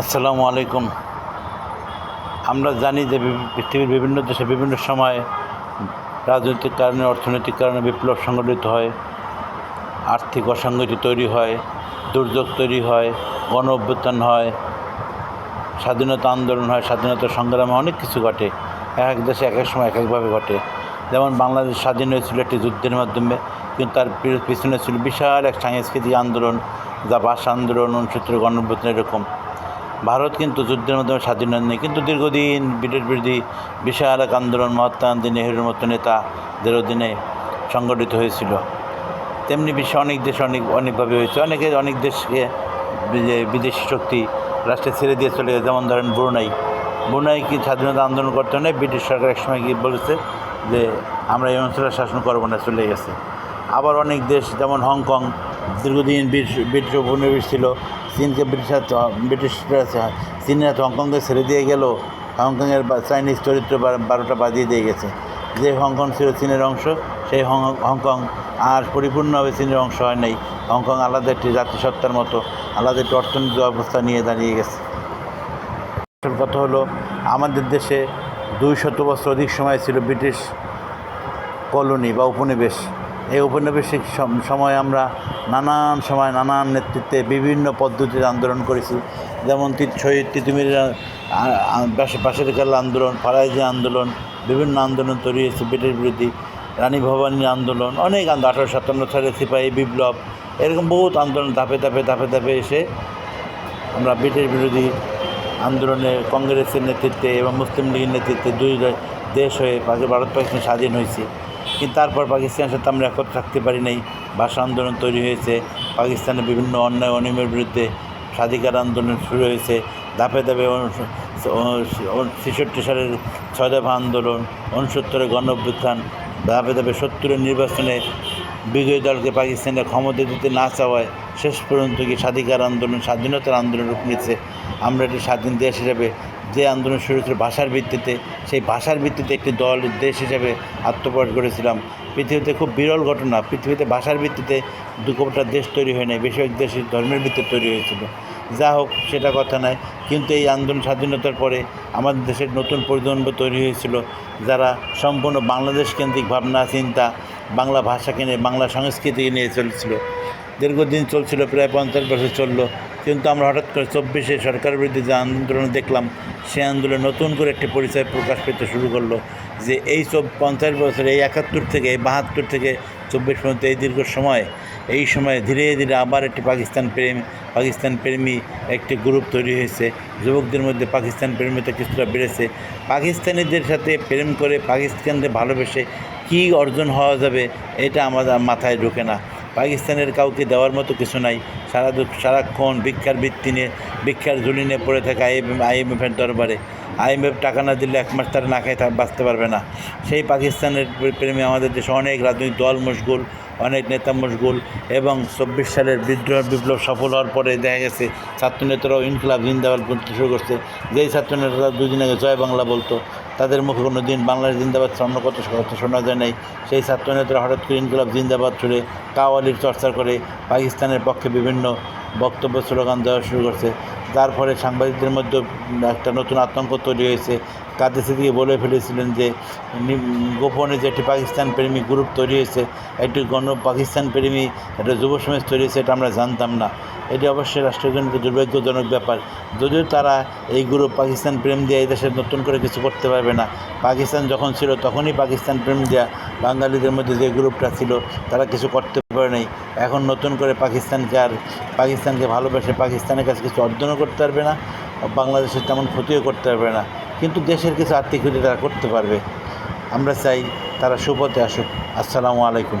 আসসালামু আলাইকুম। আমরা জানি যে পৃথিবীর বিভিন্ন দেশে বিভিন্ন সময় রাজনৈতিক কারণে, অর্থনৈতিক কারণে বিপ্লব সংগঠিত হয়, আর্থিক অসঙ্গতি তৈরি হয়, দুর্যোগ তৈরি হয় গণ অভ্যুত্থান হয়, স্বাধীনতা আন্দোলন হয়, স্বাধীনতা সংগ্রামে অনেক কিছু ঘটে, এক এক দেশে এক এক সময় এক একভাবে ঘটে। যেমন বাংলাদেশ স্বাধীন হয়েছিল একটি যুদ্ধের মাধ্যমে, কিন্তু তার পিছনে ছিল বিশাল এক সাংস্কৃতিক আন্দোলন, যা ভাষা আন্দোলন, অনুসূত্র গণ এরকম। ভারত কিন্তু যুদ্ধের মাধ্যমে স্বাধীন হয়নি। কিন্তু দীর্ঘদিন ব্রিটিশ বিরোধী বিশাল এক আন্দোলন, মহাত্মা গান্ধী, নেহরুর মতো নেতাদের অধীনে সংগঠিত হয়েছিল। তেমনি বিশ্বে অনেক দেশ অনেক, অনেকভাবে হয়েছে। অনেকে অনেক দেশকে বিদে- বিদেশি শক্তি রাষ্ট্রে ছেড়ে দিয়ে চলে গেছে। যেমন ধরেন ব্রুনাই। ব্রুনাই কি স্বাধীনতা আন্দোলন করতে নেই? ব্রিটিশ সরকার একসময় গিয়ে বলেছে যে, আমরা এই অঞ্চলের শাসন করব না, চলে গেছে। আবার অনেক দেশ, যেমন হংকং, দীর্ঘদিন ব্রিটিশ উপনিবেশ ছিল, চীনকে ব্রিটিশ ব্রিটিশরা চীনের হংকংকে ছেড়ে দিয়ে গেল, হংকংয়ের চাইনিজ চরিত্র বারোটা বাজিয়ে দিয়ে গেছে। যে হংকং ছিল চীনের অংশ, সেই হংকং আর পরিপূর্ণভাবে চীনের অংশ হয় নাই। হংকং আলাদা একটি জাতিসত্তার মতো, আলাদা একটি অর্থনৈতিক অবস্থা নিয়ে দাঁড়িয়ে গেছে। আসল কথা হলো, আমাদের দেশে দুই শত বছর অধিক সময় ছিল ব্রিটিশ কলোনি বা উপনিবেশ। এই উপনিবেশিক সম- সময় আমরা নানান সময় নানান নেতৃত্বে বিভিন্ন পদ্ধতির আন্দোলন করেছি। যেমন শহীদ তিতুমির পাশের কাল আন্দোলন, ফারাইজি আন্দোলন, বিভিন্ন আন্দোলন তৈরি হয়েছে ব্রিটিশ বিরোধী, রানী ভবানী আন্দোলন, অনেক আন্দোলন, আঠারোশো সাতান্ন সালে সিপাহী বিপ্লব, এরকম বহুত আন্দোলন ধাপে ধাপে ধাপে ধাপে এসে আমরা ব্রিটিশ বিরোধী আন্দোলনে কংগ্রেসের নেতৃত্বে এবং মুসলিম লীগের নেতৃত্বে দুই দেশ হয়ে ভারত পাকিস্তান স্বাধীন হয়েছে। কিন্তু তারপর পাকিস্তানের সাথে আমরা একত্র থাকতে পারি নাই। ভাষা আন্দোলন তৈরি হয়েছে, পাকিস্তানের বিভিন্ন অন্যায় অনিয়মের বিরুদ্ধে স্বাধিকার আন্দোলন শুরু হয়েছে, ধাপে ধাপে ছেষট্টি সালের ছয় দফা আন্দোলন, উনসত্তরের গণ অভ্যুত্থান ধাপে ধাপে সত্তরের নির্বাচনে বিজয়ী দলকে পাকিস্তানের ক্ষমতা দিতে না চাওয়ায় শেষ পর্যন্ত কি স্বাধিকার আন্দোলন, স্বাধীনতার আন্দোলন রূপ নিয়েছে। আমরা একটি স্বাধীন দেশ হিসেবে যে আন্দোলন শুরু হয়েছিল ভাষার ভিত্তিতে, সেই ভাষার ভিত্তিতে একটি দল, দেশ হিসেবে আত্মপ্রকাশ করেছিলাম। পৃথিবীতে খুব বিরল ঘটনা, পৃথিবীতে ভাষার ভিত্তিতে দুকোটা দেশ তৈরি হয় নাই, বেশিরভাগ দেশই ধর্মের ভিত্তিতে তৈরি হয়েছিল। যা হোক, সেটা কথা নয়। কিন্তু এই আন্দোলন স্বাধীনতার পরে আমাদের দেশের নতুন প্রজন্ম তৈরি হয়েছিল, যারা সম্পূর্ণ বাংলাদেশ কেন্দ্রিক ভাবনা, চিন্তা, বাংলা ভাষাকে নিয়ে, বাংলা সংস্কৃতিকে নিয়ে চলছিল। দীর্ঘদিন চলছিল, প্রায় পঞ্চাশ বছর চলল। কিন্তু আমরা হঠাৎ করে চব্বিশে সরকারের বিরুদ্ধে যে আন্দোলন দেখলাম, সেই আন্দোলন নতুন করে একটি পরিচয় প্রকাশ পেতে শুরু করল যে এই সব পঞ্চাশ বছর, এই একাত্তর থেকে এই বাহাত্তর থেকে চব্বিশ পর্যন্ত এই দীর্ঘ সময়, এই সময়ে ধীরে ধীরে আবার একটি পাকিস্তান প্রেম, পাকিস্তান প্রেমী একটি গ্রুপ তৈরি হয়েছে। যুবকদের মধ্যে পাকিস্তান প্রেমিতা কিছুটা বেড়েছে। পাকিস্তানিদের সাথে প্রেম করে পাকিস্তানকে ভালোবেসে কী অর্জন হওয়া যাবে, এটা আমাদের মাথায় ঢোকে না। পাকিস্তানের কাউকে দেওয়ার মতো কিছু নাই। সারা সারাক্ষণ ভিক্ষার বৃত্তি নিয়ে, ভিক্ষার ঝুলি নিয়ে পড়ে থাকে আইএম আইএমএফের দরবারে। আইএমএফ টাকা না দিলে এক মাস তারা না খায় বাঁচতে পারবে না। সেই পাকিস্তানের প্রেমে আমাদের দেশে অনেক রাজনৈতিক দল মশগুল, অনেক নেতা মশগুল এবং চব্বিশ সালের বিদ্রোহ বিপ্লব সফল হওয়ার পরে দেখা গেছে ছাত্রনেতারাও ইনকলাব জিন্দাবাদ বলতে শুরু করছে। যেই ছাত্রনেতারা দুদিন আগে জয় বাংলা বলতো তাদের মুখে কোনো দিন বাংলাদেশ জিন্দাবাদ অন্য কত কথা শোনা যায় নাই। সেই ছাত্রনেতারা হঠাৎ করে ইনকলাব জিন্দাবাদ ছুড়ে কাওয়ালির চর্চা করে পাকিস্তানের পক্ষে বিভিন্ন বক্তব্য, স্লোগান দেওয়া শুরু করছে। তার ফলে সাংবাদিকদের মধ্যে একটা নতুন আতঙ্ক তৈরি হয়েছে। কাদের সিদ্দিকে বলে ফেলেছিলেন যে গোপনে যে একটি পাকিস্তান প্রেমী গ্রুপ তৈরি হয়েছে, একটি গণ পাকিস্তান প্রেমী, একটা যুব সমাজ তৈরি হয়েছে, এটা আমরা জানতাম না। এটি অবশ্যই রাষ্ট্রের জন্য দুর্ভাগ্যজনক ব্যাপার। যদিও তারা এই গ্রুপ পাকিস্তান প্রেম দিয়ে এই দেশে নতুন করে কিছু করতে পারবে না। পাকিস্তান যখন ছিল, তখনই পাকিস্তান প্রেম দেওয়া বাঙালিদের মধ্যে যে গ্রুপটা ছিল, তারা কিছু করতে পারে নাই। এখন নতুন করে পাকিস্তানকে আর পাকিস্তানকে ভালোবেসে পাকিস্তানের কাছে কিছু অর্জনও করতে পারবে না, বাংলাদেশের তেমন ক্ষতিও করতে পারবে না। কিন্তু দেশের কিছু আর্থিক ক্ষতি তারা করতে পারবে। আমরা চাই তারা সুপথে আসুক। আসসালামু আলাইকুম।